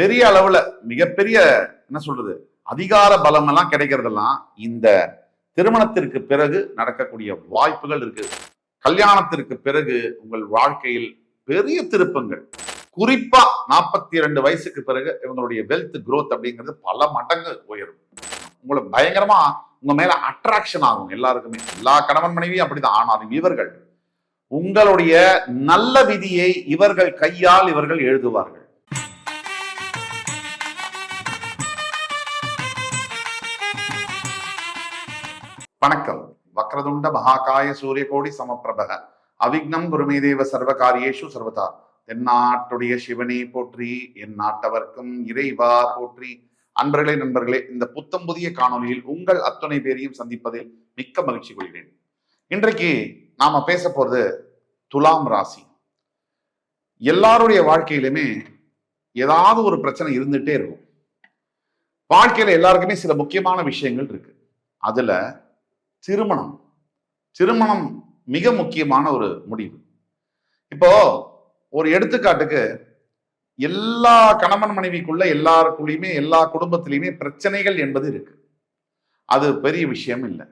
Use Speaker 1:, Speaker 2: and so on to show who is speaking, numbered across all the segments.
Speaker 1: பெரிய அளவுல மிகப்பெரிய என்ன சொல்றது அதிகார பலம் எல்லாம் கிடைக்கிறதெல்லாம் இந்த திருமணத்திற்கு பிறகு நடக்கக்கூடிய வாய்ப்புகள் இருக்கு. கல்யாணத்திற்கு பிறகு உங்கள் வாழ்க்கையில் பெரிய திருப்பங்கள். குறிப்பா நாற்பத்தி இரண்டு வயசுக்கு பிறகு இவங்களுடைய வெல்த் குரோத் அப்படிங்கிறது பல மடங்கு உயரும். உங்களை பயங்கரமா உங்க மேல அட்ராக்ஷன் ஆகும் எல்லாருக்குமே. எல்லா கணவன் மனைவியும் அப்படிதான். ஆனாலும் இவர்கள் உங்களுடைய நல்ல விதியை இவர்கள் கையால் இவர்கள் எழுதுவார்கள். வணக்கம். வக்ரதுண்ட மகாகாய சூரியகோடி சமப்பிரபக அவிக்னம் குருமிதேவ சர்வ காரியேஷு சர்வதா. தென்னாட்டுடைய சிவனே போற்றி என் நாட்டவர்க்கும் இறைவா போற்றி. அன்பர்களே நண்பர்களே இந்த புத்தம் புதிய காணொலியில் உங்கள் அத்துணை பேரையும் சந்திப்பதில் மிக்க மகிழ்ச்சி கொள்கிறேன். இன்றைக்கு நாம பேச போறது துலாம் ராசி. எல்லாருடைய வாழ்க்கையிலுமே ஏதாவது ஒரு பிரச்சனை இருந்துட்டே இருக்கும். வாழ்க்கையில எல்லாருக்குமே சில முக்கியமான விஷயங்கள் இருக்கு. அதுல திருமணம். திருமணம் மிக முக்கியமான ஒரு முடிவு. இப்போ ஒரு எடுத்துக்காட்டுக்கு எல்லா கணவன் மனைவிக்குள்ள எல்லாருக்குள்ளயுமே எல்லா குடும்பத்திலையுமே பிரச்சனைகள் என்பது இருக்கு. அது பெரிய விஷயம் இல்லை.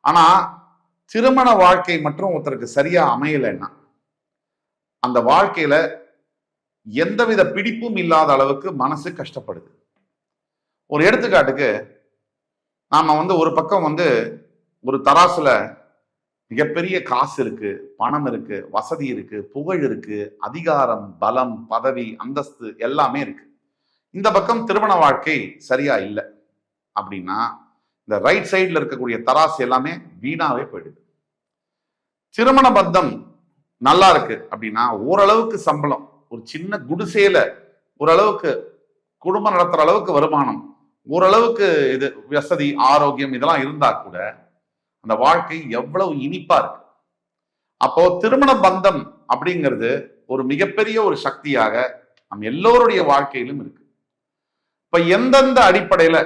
Speaker 1: ஆனா திருமண வாழ்க்கை மற்றும் ஒருத்தருக்கு சரியா அமையலைன்னா அந்த வாழ்க்கையில எந்தவித பிடிப்பும் இல்லாத அளவுக்கு மனசு கஷ்டப்படுது. ஒரு எடுத்துக்காட்டுக்கு நாம வந்து ஒரு பக்கம் வந்து ஒரு தராசுல மிகப்பெரிய காசு இருக்கு பணம் இருக்கு வசதி இருக்கு புகழ் இருக்கு அதிகாரம் பலம் பதவி அந்தஸ்து எல்லாமே இருக்கு. இந்த பக்கம் திருமண வாழ்க்கை சரியா இல்லை. அப்படின்னா இந்த ரைட் சைடில் இருக்கக்கூடிய தராசு எல்லாமே வீணாவே போயிடுது. திருமண பந்தம் நல்லா இருக்கு அப்படின்னா ஓரளவுக்கு சம்பளம் ஒரு சின்ன குடிசையில ஓரளவுக்கு குடும்பம் நடத்துற அளவுக்கு வருமானம் ஓரளவுக்கு இது வசதி ஆரோக்கியம் இதெல்லாம் இருந்தா கூட அந்த வாழ்க்கை எவ்வளவு இனிப்பா இருக்கு. அப்போ திருமண பந்தம் அப்படிங்கிறது ஒரு மிகப்பெரிய ஒரு சக்தியாக நம் எல்லோருடைய வாழ்க்கையிலும் இருக்கு. இப்ப எந்தெந்த அடிப்படையில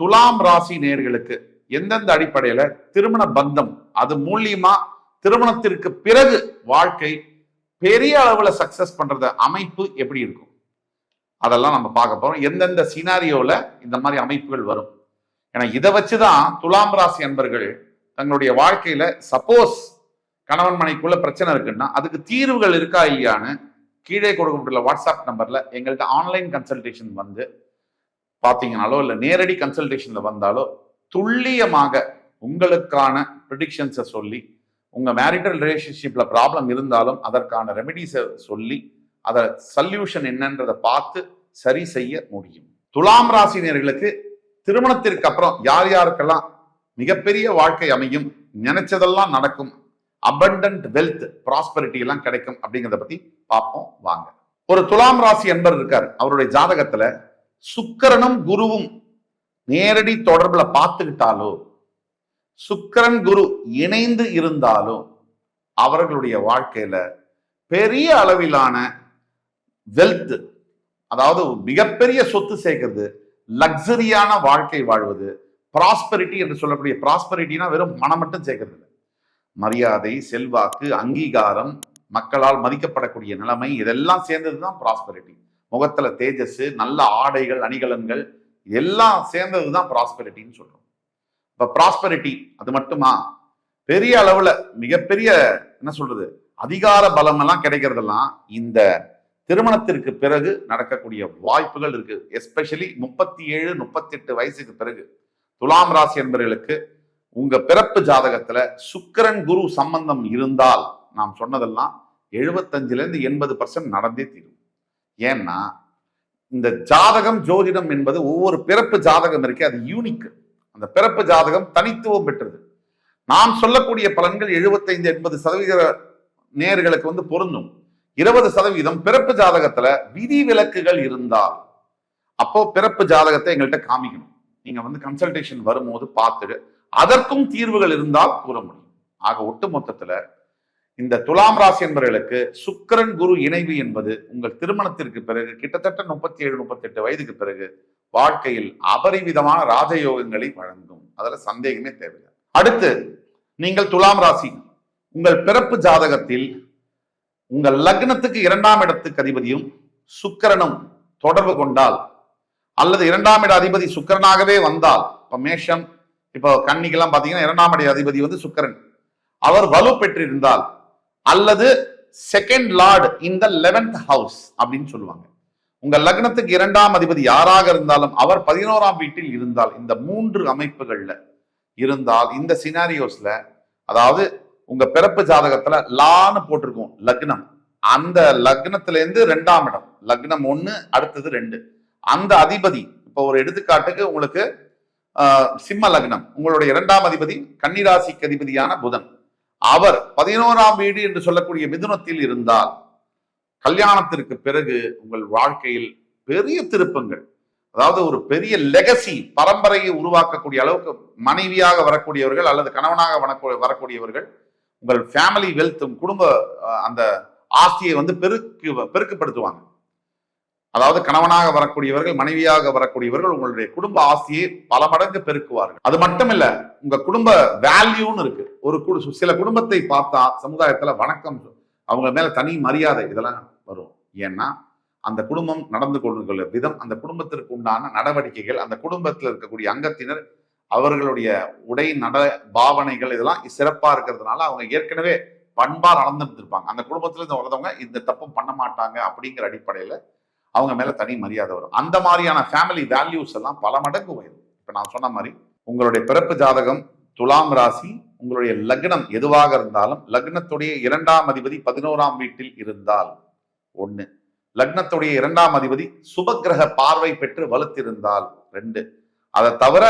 Speaker 1: துலாம் ராசி நேர்களுக்கு எந்தெந்த அடிப்படையில திருமண பந்தம் அது மூலியமா திருமணத்திற்கு பிறகு வாழ்க்கை பெரிய அளவுல சக்சஸ் பண்றத அமைப்பு எப்படி இருக்கும்? அதெல்லாம் நம்ம பார்க்க போறோம். எந்தெந்த சினாரியோல இந்த மாதிரி அமைப்புகள் வரும்? ஏன்னா இதை வச்சுதான் துலாம் ராசி அன்பர்கள் தங்களுடைய வாழ்க்கையில சப்போஸ் கணவன் மனைக்குள்ள பிரச்சனை இருக்குன்னா அதுக்கு தீர்வுகள் இருக்கா இல்லையான்னு கீழே கொடுக்கப்பட்டுள்ள வாட்ஸ்அப் நம்பர்ல எங்கள்கிட்ட ஆன்லைன் கன்சல்டேஷன் வந்து பார்த்தீங்கனாலோ இல்லை நேரடி கன்சல்டேஷன்ல வந்தாலோ துல்லியமாக உங்களுக்கான ப்ரிடிக்ஷன்ஸை சொல்லி உங்க மேரிட்டல் ரிலேஷன்ஷிப்ல ப்ராப்ளம் இருந்தாலும் அதற்கான ரெமெடிஸை சொல்லி அதை சல்யூஷன் என்னன்றதை பார்த்து சரி செய்ய முடியும். துலாம் ராசினியர்களுக்கு திருமணத்திற்கு அப்புறம் யார் யாருக்கெல்லாம் மிகப்பெரிய வாழ்க்கை அமையும். நினைச்சதெல்லாம் நடக்கும். அபண்டன்ட் வெல்த் ப்ராஸ்பரிட்டி எல்லாம் கிடைக்கும் அப்படிங்கிறத பத்தி பார்ப்போம் வாங்க. ஒரு துலாம் ராசி என்பர் இருக்கார். அவருடைய ஜாதகத்துல சுக்கரனும் குருவும் நேரடி தொடர்புல பார்த்துக்கிட்டாலோ சுக்கரன் குரு இணைந்து இருந்தாலோ அவர்களுடைய வாழ்க்கையில பெரிய அளவிலான வெல்த் அதாவது மிகப்பெரிய சொத்து சேர்க்கிறது லக்ஸரியான வாழ்க்கை வாழ்வது ப்ராஸ்பரிட்டி என்று சொல்லக்கூடிய ப்ராஸ்பரிட்டினா வெறும் மனம் மட்டும் சேர்க்கறது இல்லை மரியாதை செல்வாக்கு அங்கீகாரம் மக்களால் மதிக்கப்படக்கூடிய நிலைமை இதெல்லாம் சேர்ந்தது தான் ப்ராஸ்பரிட்டி முகத்துல தேஜஸ் நல்ல ஆடைகள் அணிகலன்கள் எல்லாம் சேர்ந்தது தான் ப்ராஸ்பரிட்டின்னு சொல்றோம். இப்ப ப்ராஸ்பரிட்டி அது மட்டுமா? பெரிய அளவுல மிகப்பெரிய என்ன சொல்றது? அதிகார பலம் எல்லாம் கிடைக்கிறதெல்லாம் இந்த திருமணத்திற்கு பிறகு நடக்கக்கூடிய வாய்ப்புகள் இருக்கு. எஸ்பெஷலி முப்பத்தி ஏழு முப்பத்தி எட்டு வயசுக்கு பிறகு. துலாம் ராசி என்பவர்களுக்கு உங்க பிறப்பு ஜாதகத்துல சுக்கிரன் குரு சம்பந்தம் இருந்தால் நாம் சொன்னதெல்லாம் எழுபத்தஞ்சுல இருந்து எண்பது பர்சன்ட் நடந்தே தீரும். ஏன்னா இந்த ஜாதகம் ஜோதிடம் என்பது ஒவ்வொரு பிறப்பு ஜாதகம் இருக்கு அது யூனிக் அந்த பிறப்பு ஜாதகம் தனித்துவம் பெற்றது. நாம் சொல்லக்கூடிய பலன்கள் எழுபத்தைந்து எண்பது சதவீத நேர்களுக்கு வந்து பொருந்தும். இருபது சதவீதம் பிறப்பு ஜாதகத்துல விதி விலக்குகள் இருந்தால் அப்போ பிறப்பு ஜாதகத்தை எங்கள்கிட்ட காமிக்கணும். நீங்க வந்து கன்சல்டேஷன் வரும்போது பார்த்துட்டு அதற்கும் தீர்வுகள் இருந்தால் கூற முடியும். ஆக ஒட்டு மொத்தத்துல இந்த துலாம் ராசி என்பவர்களுக்கு சுக்கிரன் குரு இணைவு என்பது உங்கள் திருமணத்திற்கு பிறகு கிட்டத்தட்ட முப்பத்தி ஏழு முப்பத்தி எட்டு வயதுக்கு பிறகு வாழ்க்கையில் அபரிவிதமான ராஜயோகங்களை வழங்கும். அதுல சந்தேகமே தேவையில்லை. அடுத்து நீங்கள் துலாம் ராசி. உங்கள் பிறப்பு ஜாதகத்தில் உங்கள் லக்னத்துக்கு இரண்டாம் இடத்துக்கு அதிபதியும் சுக்கரனும் தொடர்பு கொண்டால் அல்லது இரண்டாம் இட அதிபதி சுக்கரனாகவே வந்தால் இப்ப மேஷம் இப்போ கண்ணிக்கெல்லாம் பார்த்தீங்கன்னா இரண்டாம் இட அதிபதி வந்து சுக்கரன். அவர் வலு பெற்றிருந்தால் அல்லது second lord in the eleventh house அப்படின்னு சொல்லுவாங்க. உங்க லக்னத்துக்கு இரண்டாம் அதிபதி யாராக இருந்தாலும் அவர் பதினோராம் வீட்டில் இருந்தால் இந்த மூன்று அமைப்புகள்ல இருந்தால் இந்த சினாரியோஸ்ல அதாவது உங்க பிறப்பு ஜாதகத்துல லான்னு போட்டிருக்கும் லக்னம். அந்த லக்னத்துல இருந்து ரெண்டாம் இடம். லக்னம் ஒன்று அடுத்தது ரெண்டு. அந்த அதிபதி இப்போ ஒரு எடுத்துக்காட்டுக்கு உங்களுக்கு சிம்ம லக்னம். உங்களுடைய இரண்டாம் அதிபதி கன்னிராசிக்கு அதிபதியான புதன். அவர் பதினோராம் வீடு என்று சொல்லக்கூடிய மிதுனத்தில் இருந்தால் கல்யாணத்திற்கு பிறகு உங்கள் வாழ்க்கையில் பெரிய திருப்பங்கள் அதாவது ஒரு பெரிய லெகசி பரம்பரையை உருவாக்கக்கூடிய அளவுக்கு மனைவியாக வரக்கூடியவர்கள் அல்லது கணவனாக வரக்கூ- வரக்கூடியவர்கள் உங்கள் ஃபேமிலி வெல்த்தும் குடும்ப அந்த ஆஸ்தியை வந்து பெருக்கு பெருக்குப்படுத்துவாங்க. அதாவது கணவனாக வரக்கூடியவர்கள் மனைவியாக வரக்கூடியவர்கள் உங்களுடைய குடும்ப ஆசையை பல மடங்கு பெருக்குவார்கள். அது மட்டும் இல்ல உங்க குடும்ப வேல்யூன்னு இருக்கு. ஒரு குடு- சில குடும்பத்தை பார்த்தா சமுதாயத்துல வணக்கம் அவங்க மேல தனி மரியாதை இதெல்லாம் வரும். ஏன்னா அந்த குடும்பம் நடந்து கொள்ளுகிற விதம் அந்த குடும்பத்திற்கு உண்டான நடவடிக்கைகள் அந்த குடும்பத்தில் இருக்கக்கூடிய அங்கத்தினர் அவர்களுடைய உடை நட பாவனைகள் இதெல்லாம் சிறப்பா இருக்கிறதுனால அவங்க ஏற்கனவே பண்பா நடந்துட்டு இருப்பாங்க அந்த குடும்பத்துல இருந்து வரதவங்க இந்த தப்பும் பண்ண மாட்டாங்க அப்படிங்கிற அடிப்படையில அவங்க மேலே தனி மரியாதை வரும். அந்த மாதிரியான ஃபேமிலி வேல்யூஸ் எல்லாம் பல மடங்கு உயரும். இப்போ நான் சொன்ன மாதிரி உங்களுடைய பிறப்பு ஜாதகம் துலாம் ராசி உங்களுடைய லக்னம் எதுவாக இருந்தாலும் லக்னத்துடைய இரண்டாம் அதிபதி பதினோராம் வீட்டில் இருந்தால் ஒன்று லக்னத்துடைய இரண்டாம் அதிபதி சுபக்கிரக பார்வை பெற்று வலுத்திருந்தால் ரெண்டு. அதை தவிர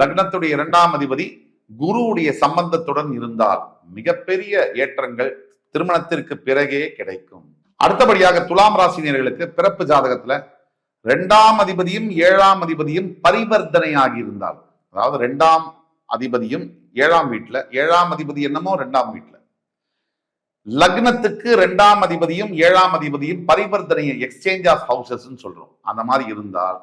Speaker 1: லக்னத்துடைய இரண்டாம் அதிபதி குருவுடைய சம்பந்தத்துடன் இருந்தால் மிகப்பெரிய ஏற்றங்கள் திருமணத்திற்கு பிறகே கிடைக்கும். அடுத்தபடியாக துலாம் ராசினியர்களுக்கு பிறப்பு ஜாதகத்துல ரெண்டாம் அதிபதியும் ஏழாம் அதிபதியும் பரிவர்த்தனையாகி இருந்தால் அதாவது ரெண்டாம் அதிபதியும் ஏழாம் வீட்டுல ஏழாம் அதிபதி என்னமோ ரெண்டாம் வீட்டுல. லக்னத்துக்கு ரெண்டாம் அதிபதியும் ஏழாம் அதிபதியும் பரிவர்த்தனையை எக்ஸ்சேஞ்ச் ஆஃப் ஹவுசஸ் சொல்றோம். அந்த மாதிரி இருந்தால்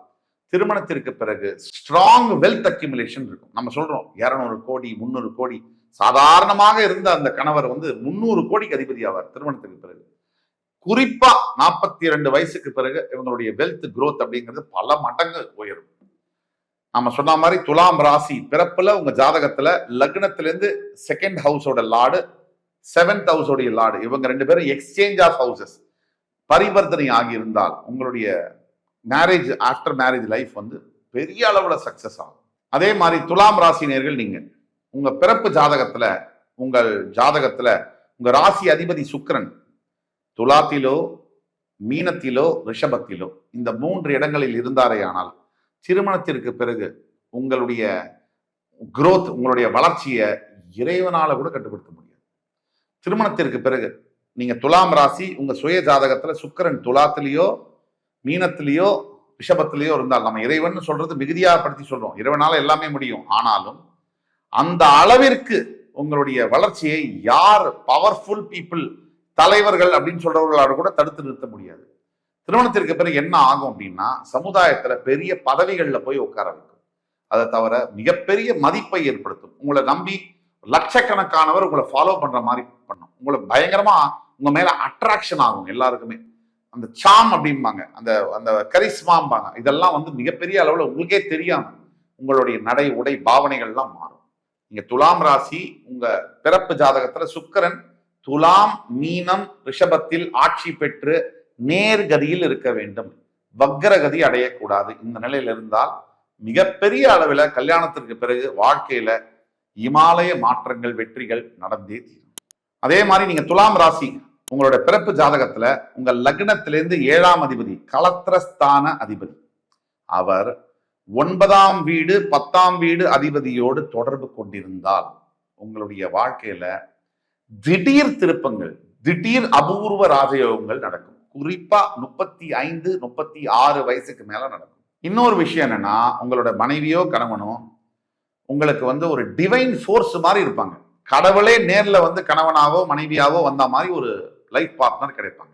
Speaker 1: திருமணத்திற்கு பிறகு ஸ்ட்ராங் வெல்த் அக்யூமுலேஷன் இருக்கும். நம்ம சொல்றோம் இரநூறு கோடி முந்நூறு கோடி. சாதாரணமாக இருந்த அந்த கணவர் வந்து முந்நூறு கோடிக்கு அதிபதி ஆவார் திருமணத்துக்கு பிறகு. குறிப்பா நாற்பத்தி இரண்டு வயசுக்கு பிறகு இவங்களுடைய வெல்த் குரோத் அப்படிங்கிறது பல மடங்கு உயரும். நம்ம சொன்ன மாதிரி துலாம் ராசி பிறப்புல உங்க ஜாதகத்துல லக்னத்திலேருந்து செகண்ட் ஹவுஸோட லார்டு செவன்த் ஹவுஸோடைய லார்டு இவங்க ரெண்டு பேரும் எக்ஸ்சேஞ்ச் ஆஃப் ஹவுசஸ் பரிவர்த்தனை ஆகியிருந்தால் உங்களுடைய மேரேஜ் ஆஃப்டர் மேரேஜ் லைஃப் வந்து பெரிய அளவுல சக்சஸ் ஆகும். அதே மாதிரி துலாம் ராசினியர்கள் நீங்க உங்க பிறப்பு ஜாதகத்துல உங்கள் ஜாதகத்துல உங்க ராசி அதிபதி சுக்கரன் துலாத்திலோ மீனத்திலோ ரிஷபத்திலோ இந்த மூன்று இடங்களில் இருந்தாரே ஆனால் திருமணத்திற்கு பிறகு உங்களுடைய குரோத் உங்களுடைய வளர்ச்சியை இறைவனால கூட கட்டுப்படுத்த முடியாது. திருமணத்திற்கு பிறகு நீங்க துலாம் ராசி உங்க சுய ஜாதகத்துல சுக்கிரன் துலாத்திலேயோ மீனத்திலேயோ ரிஷபத்திலேயோ இருந்தால் நம்ம இறைவன் சொல்றது மிகுதியாகப்படுத்தி சொல்றோம். இறைவனால எல்லாமே முடியும். ஆனாலும் அந்த அளவிற்கு உங்களுடைய வளர்ச்சியை யார் பவர்ஃபுல் பீப்புள் தலைவர்கள் அப்படின்னு சொல்றவர்களோட கூட தடுத்து நிறுத்த முடியாது. திருமணத்திற்கு பிறகு என்ன ஆகும் அப்படின்னா சமுதாயத்துல பெரிய பதவிகளில் போய் உட்கார வைக்கும். அதை தவிர மிகப்பெரிய மதிப்பை ஏற்படுத்தும். உங்களை நம்பி லட்சக்கணக்கானவர் உங்களை ஃபாலோ பண்ற மாதிரி பண்ணும். உங்களை பயங்கரமா உங்க மேல அட்ராக்ஷன் ஆகும் எல்லாருக்குமே. அந்த சாம் அப்படிம்பாங்க. அந்த அந்த கரிஸ்மாம்பாங்க இதெல்லாம் வந்து மிகப்பெரிய அளவில் உங்களுக்கே தெரியாம உங்களுடைய நடை உடை பாவனைகள்லாம் மாறும். நீங்க துலாம் ராசி உங்க பிறப்பு ஜாதகத்துல சுக்கரன் துலாம் மீனம் ரிஷபத்தில் ஆட்சி பெற்று நேர்கதியில் இருக்க வேண்டும். வக்கரகதி அடையக்கூடாது. இந்த நிலையில் இருந்தால் மிகப்பெரிய அளவில் கல்யாணத்திற்கு பிறகு வாழ்க்கையில இமாலய மாற்றங்கள் வெற்றிகள் நடந்தே தீரும். அதே மாதிரி நீங்க துலாம் ராசி உங்களோட பிறப்பு ஜாதகத்துல உங்க லக்னத்திலிருந்து ஏழாம் அதிபதி கலத்திரஸ்தான அதிபதி. அவர் ஒன்பதாம் வீடு பத்தாம் வீடு அதிபதியோடு தொடர்பு கொண்டிருந்தால் உங்களுடைய வாழ்க்கையில திடீர் திருப்பங்கள் திடீர் அபூர்வ ராஜயோகங்கள் நடக்கும். குறிப்பா முப்பத்தி ஐந்து முப்பத்தி ஆறு வயசுக்கு மேல நடக்கும். இன்னொரு விஷயம் என்னன்னா உங்களோட மனைவியோ கணவனோ உங்களுக்கு வந்து ஒரு டிவைன் ஃபோர்ஸ் மாதிரி இருப்பாங்க. கடவுளே நேர்ல வந்து கணவனாவோ மனைவியாவோ வந்த மாதிரி ஒரு லைஃப் பார்ட்னர் கிடைப்பாங்க.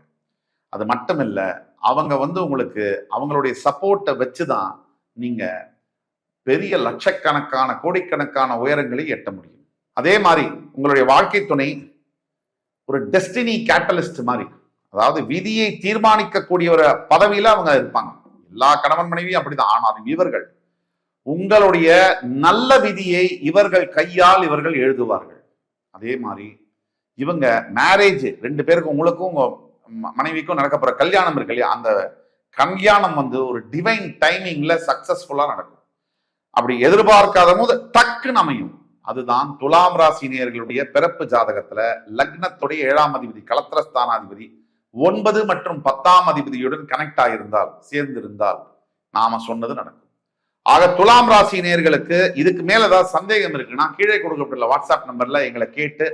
Speaker 1: அது மட்டும் இல்ல அவங்க வந்து உங்களுக்கு அவங்களுடைய சப்போர்ட்டை வச்சுதான் நீங்க பெரிய லட்சக்கணக்கான கோடிக்கணக்கான உயரங்களை எட்ட முடியும். அதே மாதிரி உங்களுடைய வாழ்க்கை துணை ஒரு டெஸ்டினி கேட்டலிஸ்ட் மாதிரி அதாவது விதியை தீர்மானிக்கக்கூடிய ஒரு பதவியில அவங்க இருப்பாங்க. எல்லா கணவன் மனைவியும் அப்படிதான். ஆனாலும் இவர்கள். உங்களுடைய நல்ல விதியை இவர்கள் கையால் இவர்கள் எழுதுவார்கள். அதே மாதிரி இவங்க மேரேஜ் ரெண்டு பேருக்கும் உங்களுக்கும் உங்க மனைவிக்கும் நடக்க போற கல்யாணம் இருக்கு இல்லையா? அந்த கல்யாணம் வந்து ஒரு டிவைன் டைமிங்ல சக்சஸ்ஃபுல்லா நடக்கும். அப்படி எதிர்பார்க்காத போது டக்குன்னு அமையும். அதுதான் துலாம் ராசினியர்களுடைய பிறப்பு ஜாதகத்துல லக்னத்துடைய ஏழாம் அதிபதி கலத்திரஸ்தானாதிபதி ஒன்பது மற்றும் பத்தாம் அதிபதியுடன் கனெக்ட் ஆயிருந்தால் சேர்ந்திருந்தால் நாம சொன்னது நடக்கும். ஆக துலாம் ராசி நேர்களுக்கு இதுக்கு மேல ஏதாவது சந்தேகம் இருக்குன்னா கீழே கொடுக்கப்பட்டுள்ள வாட்ஸ்அப் நம்பர்ல எங்களை கேட்டு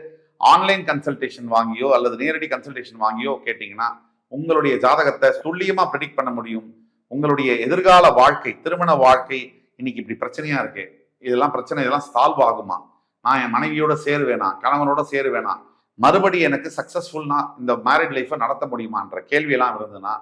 Speaker 1: ஆன்லைன் கன்சல்டேஷன் வாங்கியோ அல்லது நேரடி கன்சல்டேஷன் வாங்கியோ கேட்டீங்கன்னா உங்களுடைய ஜாதகத்தை துல்லியமா ப்ரெடிக்ட் பண்ண முடியும். உங்களுடைய எதிர்கால வாழ்க்கை திருமண வாழ்க்கை இன்னைக்கு இப்படி பிரச்சனையா இருக்கு. இதெல்லாம் பிரச்சனை இதெல்லாம் சால்வ் ஆகுமா? நான் என் மனைவியோட சேருவேனா? கணவனோட சேருவேனா? மறுபடி எனக்கு சக்சஸ்ஃபுல்னா இந்த மேரிட் லைஃப்பை நடத்த முடியுமான்ற கேள்வியெல்லாம் இருந்ததுன்னா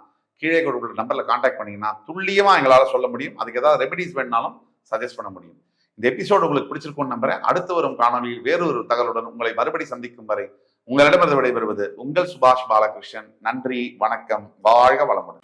Speaker 1: கீழே கொடுக்குற நம்பரில் காண்டாக்ட் பண்ணிங்கன்னா துல்லியமாக எங்களால் சொல்ல முடியும். அதுக்கு ஏதாவது ரெமெடிஸ் வேணுனாலும் சஜஸ்ட் பண்ண முடியும். இந்த எபிசோடு உங்களுக்கு பிடிச்சிருக்கும்னு நம்புறேன். அடுத்து வரும் காணொலியில் வேறொரு தகவலுடன் உங்களை மறுபடி சந்திக்கும் வரை உங்களிடமிருந்து விடைபெறுவது உங்கள் சுபாஷ் பாலகிருஷ்ணன். நன்றி வணக்கம் வாழ்க வளமுடன்.